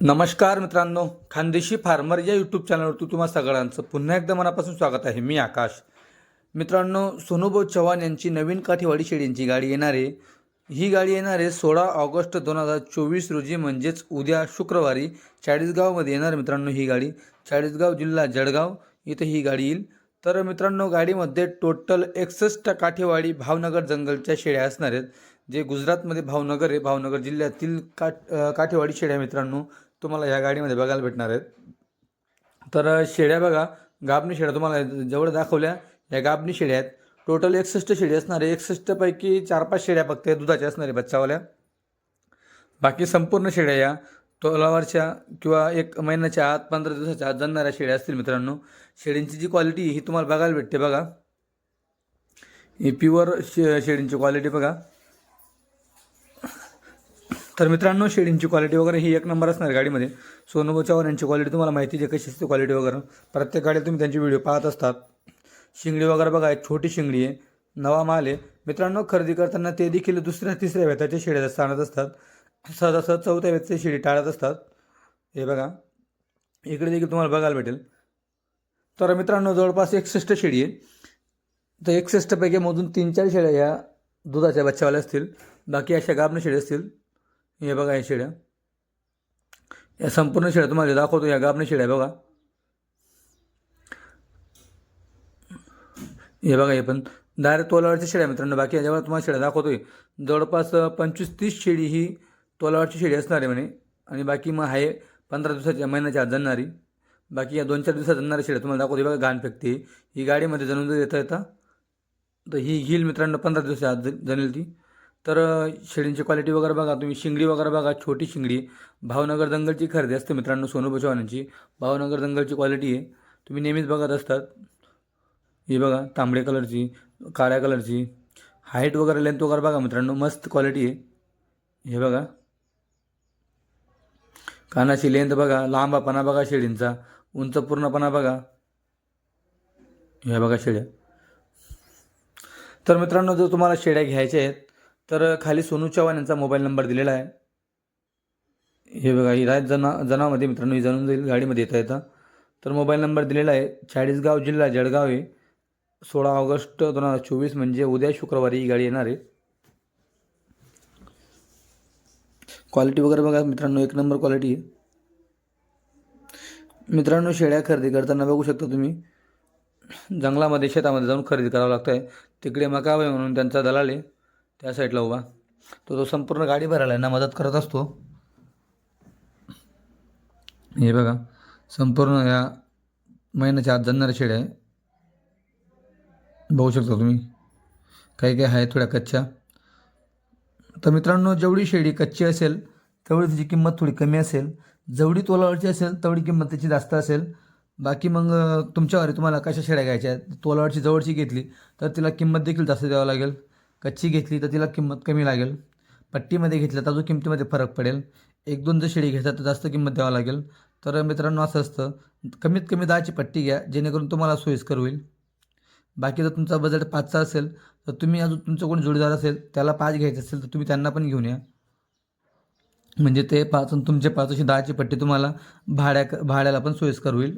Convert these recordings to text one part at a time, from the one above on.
नमस्कार मित्रांनो खानदेशी फार्मर या यूट्यूब चॅनलवरती तुम्हा सगळ्यांचं पुन्हा एकदा मनापासून स्वागत आहे. मी आकाश. मित्रांनो सोनूभाऊ चव्हाण यांची नवीन काठीवाडी शेळींची गाडी येणार. आहे ही गाडी येणार आहे सोळा ऑगस्ट दोन हजार चोवीस रोजी म्हणजेच उद्या शुक्रवारी चाळीसगावमध्ये येणार मित्रांनो ही गाडी. चाळीसगाव जिल्हा जळगाव इथं ही गाडी येईल. तर मित्रांनो गाडीमध्ये टोटल एकसष्ट काठेवाडी भावनगर जंगलच्या शेळ्या असणार आहेत. जे गुजरातमध्ये भावनगर आहे. भावनगर जिल्ह्यातील काठ काठेवाडी शेळ्या मित्रांनो. तुम्हाला ह्या गाडीमध्ये बघायला भेटणार आहेत. तर शेड्या शेळ्या बघा गाबणी शेड्या तुम्हाला जेवढ्या दाखवल्या. या गाबणी शेड्या आहेत. टोटल एकसष्ट शेडी असणार आहे एकसष्टपैकी चार पाच शेळ्या फक्त दुधाच्या असणार आहे बच्चावाल्या. बाकी संपूर्ण शेड्या या तोलावरच्या किंवा एक महिन्याच्या आत पंधरा दिवसाच्या आत जाणाऱ्या शेळ्या असतील मित्रांनो. शेळींची जी क्वालिटी ही तुम्हाला बघायला भेटते बघा. ही प्युअर शे शेळींची क्वालिटी बघा. तर मित्रांनो शेडींची क्वालिटी वगैरे ही एक नंबर असणार गाडीमध्ये. सोनू चव्हाण यांची क्वालिटी तुम्हाला माहिती आहे कशी असते क्वालिटी वगैरे. प्रत्येक गाडीत तुम्ही त्यांचे व्हिडिओ पाहत असतात. शिंगडी वगैरे बघा एक छोटी शिंगडी आहे. नवा माल आहे. मित्रांनो खरेदी करताना ते देखील दुसऱ्या तिसऱ्या वेताच्या शेड्या आणत असतात. सहजासहज चौथ्या वेताची शेडी टाळत असतात. हे बघा. इकडे देखील तुम्हाला बघायला भेटेल. तर मित्रांनो जवळपास एकसष्ट शेडी आहे. तर एकसष्टपैकी मधून तीन चार शेळ्या या दुधाच्या बच्चावाल्या असतील. बाकी अशा गाभण शेडी असतील. हे बघा या शेळ्या या संपूर्ण शेळ्या तुम्हाला दाखवतो या गाबने शेळ्या बघा. हे बघा हे पण डायरेक्ट तोलावरच्या शेळ्या मित्रांनो. बाकी याच्यावर तुम्हाला शेळ्या दाखवतोय. जवळपास पंचवीस तीस शेळी ही तोलावरची शेळी असणार आहे म्हणे. आणि बाकी मग आहे पंधरा दिवसाच्या महिन्याच्या आत जाणारी बाकी या दोन चार दिवसात जाणारी शेळ्या तुम्हाला दाखवते बघा घाण फेकते. ही गाडीमध्ये जणून येता येता तर ही घेईल मित्रांनो पंधरा दिवसाच्या आत जणेल ती. तर शेळींची क्वालिटी वगैरे बघा. तुम्ही शिंगडी वगैरे बघा. छोटी शिंगडी. भावनगर दंगलची खरेदी असते मित्रांनो सोनू बचवानांची भावनगर दंगलची क्वालिटी आहे. तुम्ही नेहमीच बघत असतात. ही बघा तांबडे कलरची काळ्या कलरची हाईट वगैरे लेंथ वगैरे बघा मित्रांनो. मस्त क्वालिटी आहे. हे बघा. कानाची लेंथ बघा. लांबापणा बघा शेळींचा. उंच पूर्णपणा बघा. ह्या बघा शेळ्या. तर मित्रांनो जर तुम्हाला शेळ्या घ्यायच्या आहेत तर खाली सोनू चव्हाण यांचा मोबाईल नंबर दिलेला आहे. हे बघा ही जना जनामध्ये मित्रांनो ही जाणून जाईल गाडीमध्ये येता येतं. तर मोबाईल नंबर दिलेला आहे चाळीसगाव जिल्हा जळगाव आहे. सोळा ऑगस्ट दोन हजार चोवीस म्हणजे उद्या शुक्रवारी ही गाडी येणार आहे. क्वालिटी वगैरे बघा मित्रांनो एक नंबर क्वालिटी आहे. मित्रांनो शेळ्या खरेदी करताना बघू शकता तुम्ही. जंगलामध्ये शेतामध्ये जाऊन खरेदी करावं लागतं आहे तिकडे मकाबाई म्हणून त्यांचा दलाल आहे. त्या साईडला उभा. तो तो संपूर्ण गाडी भरायला आहे ना मदत करत असतो. हे बघा संपूर्ण या महिन्याच्या आत जाणाऱ्या शेड आहे. बघू शकता तुम्ही. काही काही आहे थोड्या कच्च्या. तर मित्रांनो जेवढी शेळी कच्ची असेल तेवढी तिची किंमत थोडी कमी असेल. जेवढी तोलावरची असेल तेवढी किंमत त्याची जास्त असेल. बाकी मग तुमच्यावर तुम्हाला कशा शेळ्या घ्यायच्या आहेत? तोलावरची जवळची घेतली तर तिला किंमत देखील जास्त द्यावं लागेल. कच्ची घेतली तर तिला किंमत कमी लागेल. पट्टीमध्ये घेतलं तर अजून किमतीमध्ये फरक पडेल. एक दोन जर शेळी घेतात तर जास्त किंमत द्यावं लागेल. तर मित्रांनो असं असतं. कमीत कमी दहाची पट्टी घ्या जेणेकरून तुम्हाला सोयीस्कर होईल. बाकी जर तुमचा बजेट पाचचा असेल तर तुम्ही अजून तुमचं कोणी जोडीदार असेल त्याला पाच घ्यायचं असेल तर तुम्ही त्यांना पण घेऊन या. म्हणजे ते पाच तुमचे पाच अशी दहाची पट्टी तुम्हाला भाड्या भाड्याला पण सोयीस्कर होईल.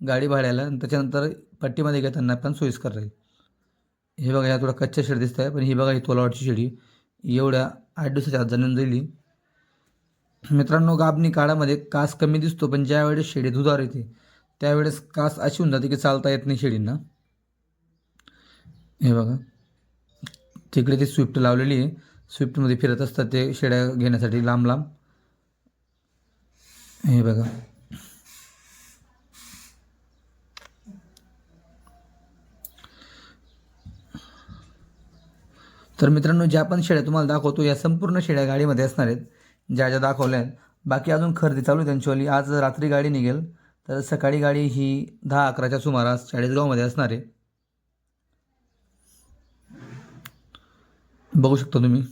गाडी भाड्याला त्याच्यानंतर पट्टीमध्ये घेताना पण सोयीस्कर राहील. हे बघा ह्या थोडा कच्च्या शेड दिसत आहे पण ही बघा ही तोलावाटची शेडी एवढ्या आठ दिवसाच्या आत जाणून जाईल मित्रांनो गाबणी काळामध्ये कास कमी दिसतो पण ज्यावेळेस शेळी शेडी दुधार येते त्यावेळेस कास अशी होऊन जाते की चालता येत नाही शेडींना. हे बघा तिकडे ती स्विफ्ट लावलेली आहे. स्विफ्टमध्ये फिरत असतात ते शेड्या घेण्यासाठी लांब लांब. हे बघा तर मित्रांनो ज्या पण शेळ्या तुम्हाला दाखवतो या संपूर्ण शेळ्या गाडीमध्ये असणार आहेत. ज्या ज्या दाखवल्या आहेत. बाकी अजून खरेदी चालू आहे त्यांच्यावाली आज रात्री गाडी निघेल. तर सकाळी गाडी ही दहा अकराच्या सुमारास चाळीसगावमध्ये असणार आहे. बघू शकता तुम्ही.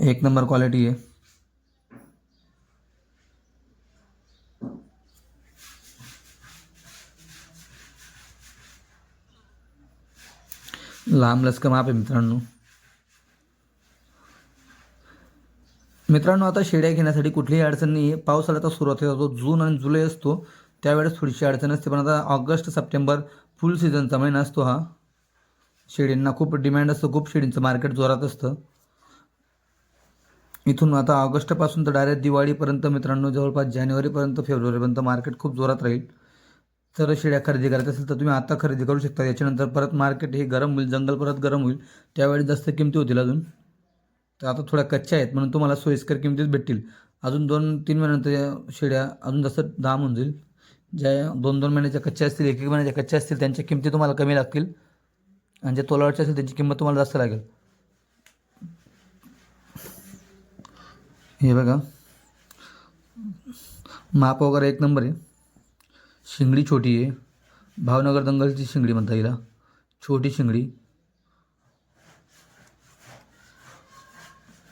एक नंबर क्वालिटी आहे. लांब लचक माप आहे मित्रांनो. मित्रांनो आता शेड्या घेण्यासाठी कुठलीही अडचण नाही आहे पावसाळ्याचा सुरुवात होतो. जून आणि जुलै असतो त्यावेळेस थोडीशी अडचण असते. पण आता ऑगस्ट सप्टेंबर फुल सीझनचा महिना असतो हा. शेळींना खूप डिमांड असतं. खूप शेळींचं मार्केट जोरात असतं. इथून आता ऑगस्टपासून तर डायरेक्ट दिवाळीपर्यंत मित्रांनो जवळपास जानेवारीपर्यंत फेब्रुवारीपर्यंत मार्केट खूप जोरात राहील. तर शेळ्या खरेदी करायचं असेल तर तुम्ही आता खरेदी करू शकता. याच्यानंतर परत मार्केट हे गरम होईल जंगल परत गरम होईल. त्यावेळी जास्त किमती होतील अजून. तर आता थोड्या कच्च्या आहेत म्हणून तुम्हाला सोयीस्कर किमतीत भेटतील. अजून दोन तीन महिन्यानंतर या शेळ्या अजून जास्त दाम होऊन जाईल. ज्या दोन दोन महिन्याच्या कच्च्या असतील एक एक महिन्याच्या कच्च्या असतील त्यांच्या किमती तुम्हाला कमी लागतील. आणि ज्या तोलावरच्या असेल त्यांची किंमत तुम्हाला जास्त लागेल. हे बघा. माप वगैरे एक नंबर आहे. शिंगडी छोटी आहे. भावनगर दंगलची शिंगडी म्हणता येईल छोटी शिंगडी.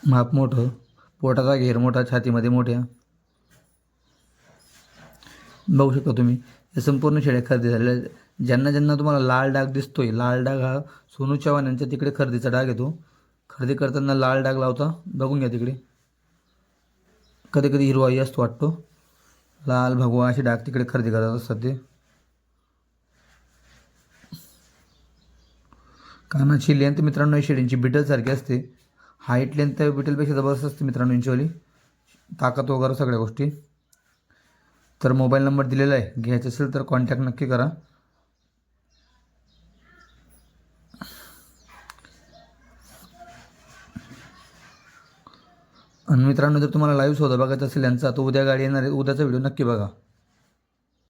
माप मोठं. पोटाचा घेर मोठा छातीमध्ये मोठ्या. बघू शकता तुम्ही हे संपूर्ण शेळ्या खरेदी झालेल्या ज्यांना ज्यांना तुम्हाला लाल डाग दिसतोय लाल डाग हा सोनू चव्हाण यांच्या तिकडे खरेदीचा डाग येतो. खरेदी करताना लाल डाग लावता बघून घ्या तिकडे. कधी कधी हिरवाई असतो वाटतो. लाल भगवा असे डाग तिकडे खरेदी करत असतात ते. कानाची लेंथ मित्रांनो ही शेळींची बिटलसारखी असते. हाईट लेंथ त्या बिटलपेक्षा जबरदस्त असते मित्रांनो यांचीवाली ताकद वगैरे सगळ्या गोष्टी. तर मोबाईल नंबर दिलेला आहे. घ्यायचं असेल तर कॉन्टॅक्ट नक्की करा. आणि मित्रांनो जर तुम्हाला लाईव्ह सौदा बघायचा असेल यांचा तो उद्या गाडी येणार आहे. उद्याचा व्हिडिओ नक्की बघा.